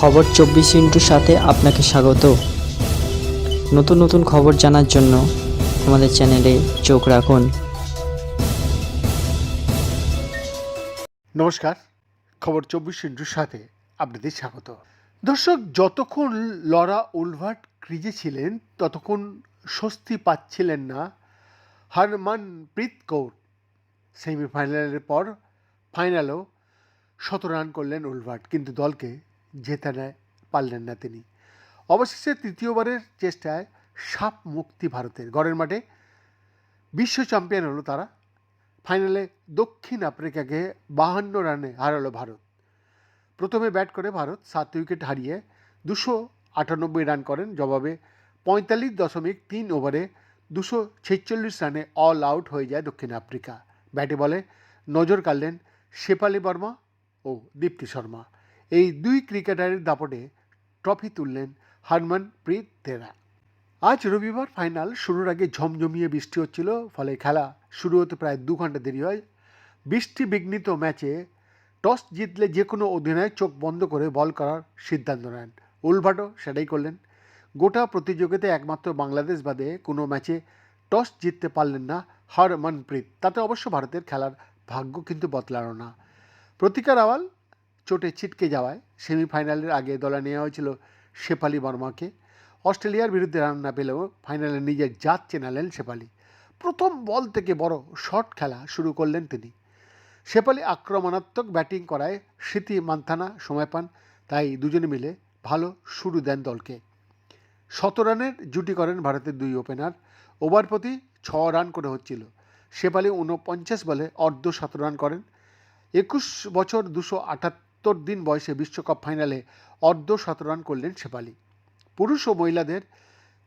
খবর চব্বিশ ইন্টুর সাথে আপনাকে স্বাগত। নতুন নতুন খবর জানার জন্য আমাদের চ্যানেলে চোখ রাখুন। নমস্কার, খবর চব্বিশ ইন্টুর সাথে আপনাদের স্বাগত। দর্শক, যতক্ষণ লরা উলভার্ট ক্রিজে ছিলেন, ততক্ষণ স্বস্তি পাচ্ছিলেন না হরমনপ্রীত কৌর। সেমিফাইনালের পর ফাইনালেও শত রান করলেন উলভার্ট কিন্তু দলকে জেতাতে পারলেন না তিনি। অবশেষে তৃতীয়বারের চেষ্টায় সাপ মুক্তি ভারতের। গড়ের মাঠে বিশ্ব চ্যাম্পিয়ন হলো তারা। ফাইনালে দক্ষিণ আফ্রিকাকে বাহান্ন রানে হারালো ভারত। প্রথমে ব্যাট করে ভারত সাত উইকেট হারিয়ে দুশো আটানব্বই রান করেন। জবাবে পঁয়তাল্লিশ দশমিক তিন ওভারে দুশো ছেচল্লিশ রানে অল আউট হয়ে যায় দক্ষিণ আফ্রিকা। ব্যাটে বলে নজর কাড়লেন শেফালি বর্মা ও দীপ্তি শর্মা। এই দুই ক্রিকেটারের দাপটে ট্রফি তুললেন হরমনপ্রীত তেরা আজ রবিবার ফাইনাল শুরুর আগে ঝমঝমিয়ে বৃষ্টি হচ্ছিল, ফলে খেলা শুরু হতে প্রায় দু ঘণ্টা দেরি হয়। বৃষ্টি বিঘ্নিত ম্যাচে টস জিতলে যে কোনো অধিনায়ক চোখ বন্ধ করে বল করার সিদ্ধান্ত নেন। উলভাটো সেটাই করলেন। গোটা প্রতিযোগিতায় একমাত্র বাংলাদেশ বাদে কোনো ম্যাচে টস জিততে পারলেন না হরমনপ্রীত তাতে অবশ্য ভারতের খেলার ভাগ্য কিন্তু বদলানো না। প্রতিকার আওয়াল চোটে ছিটকে যাওয়ায় সেমিফাইনালের আগে দলে নেওয়া হয়েছিল শেফালি বর্মাকে। অস্ট্রেলিয়ার বিরুদ্ধে রান না পেলেও ফাইনালে নিজের জাত চেনালেন শেফালি। প্রথম বল থেকে বড় শট খেলা শুরু করলেন তিনি। শেফালি আক্রমণাত্মক ব্যাটিং করায় স্মৃতি মান্থানা সময় পান, তাই দুজনে মিলে ভালো শুরু দেন দলকে। শত রানের জুটি করেন ভারতের দুই ওপেনার। ওভার প্রতি ছ রান করে হচ্ছিল। শেফালি ঊনপঞ্চাশ বলে অর্ধ শত রান করেন। একুশ বছর দুশো আটাত্তর দিন বয়সে বিশ্বকাপ ফাইনালে অর্ধ শতরান করলেন শেফালি। পুরুষ ও মহিলাদের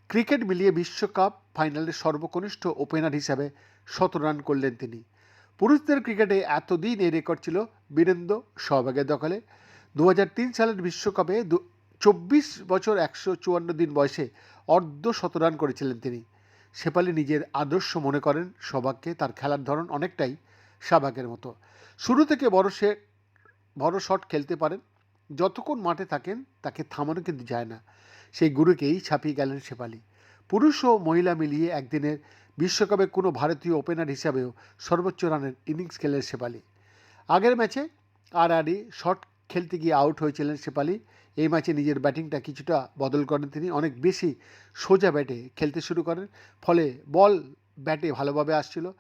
ক্রিকেট মিলিয়ে বিশ্বকাপ ফাইনালের সর্বকনিষ্ঠ ওপেনার হিসাবে শতরান করলেন তিনি। পুরুষদের ক্রিকেটে এতদিন এই রেকর্ড ছিল বীরেন্দ্র সহবাগের দখলে। দু হাজার তিন সালের বিশ্বকাপে চব্বিশ বছর একশো চুয়ান্ন দিন বয়সে অর্ধ শতরান করেছিলেন তিনি। শেফালি নিজের আদর্শ মনে করেন সবাককে তার খেলার ধরন অনেকটাই শাহবাগের মতো। শুরু থেকে বড় সে বড় শট খেলতে পারেন। যতক্ষণ মাঠে থাকেন, তাকে থামানো কিন্তু যায় না। সেই গুরুকেই ছাপিয়ে গেলেন শেফালি। পুরুষ ও মহিলা মিলিয়ে একদিনের বিশ্বকাপে কোনো ভারতীয় ওপেনার হিসাবেও সর্বোচ্চ রানের ইনিংস খেলেন শেফালি। আগের ম্যাচে আর আরই শট খেলতে গিয়ে আউট হয়েছিলেন শেফালি। এই ম্যাচে নিজের ব্যাটিংটা কিছুটা বদল করেন তিনি। অনেক বেশি সোজা ব্যাটে খেলতে শুরু করেন। ফলে বল ব্যাটে ভালোভাবে আসছিল।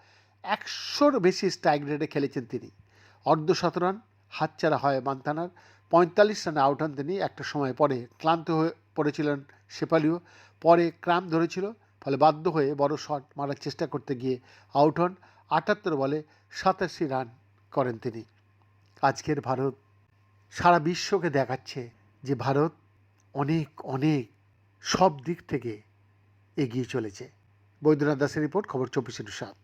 একশোর বেশি স্ট্রাইক রেটে খেলেছেন তিনি। অর্ধ শত রান হাতছাড়া হয় মান্তানার। পঁয়তাল্লিশ রানে আউট হন তিনি, একটা সময় পরে ক্লান্ত হয়ে পড়েছিলেন শেফালিও, পরে ক্রাম ধরেছিল, ফলে বাধ্য হয়ে বড় শট মারার চেষ্টা করতে গিয়ে আউট হন। আটাত্তর বলে সাতাশি রান করেন তিনি। আজকের ভারত সারা বিশ্বকে দেখাচ্ছে যে ভারত অনেক অনেক সব দিক থেকে এগিয়ে চলেছে। বৈদ্যনাথ দাসের রিপোর্ট, খবর চব্বিশ সাত।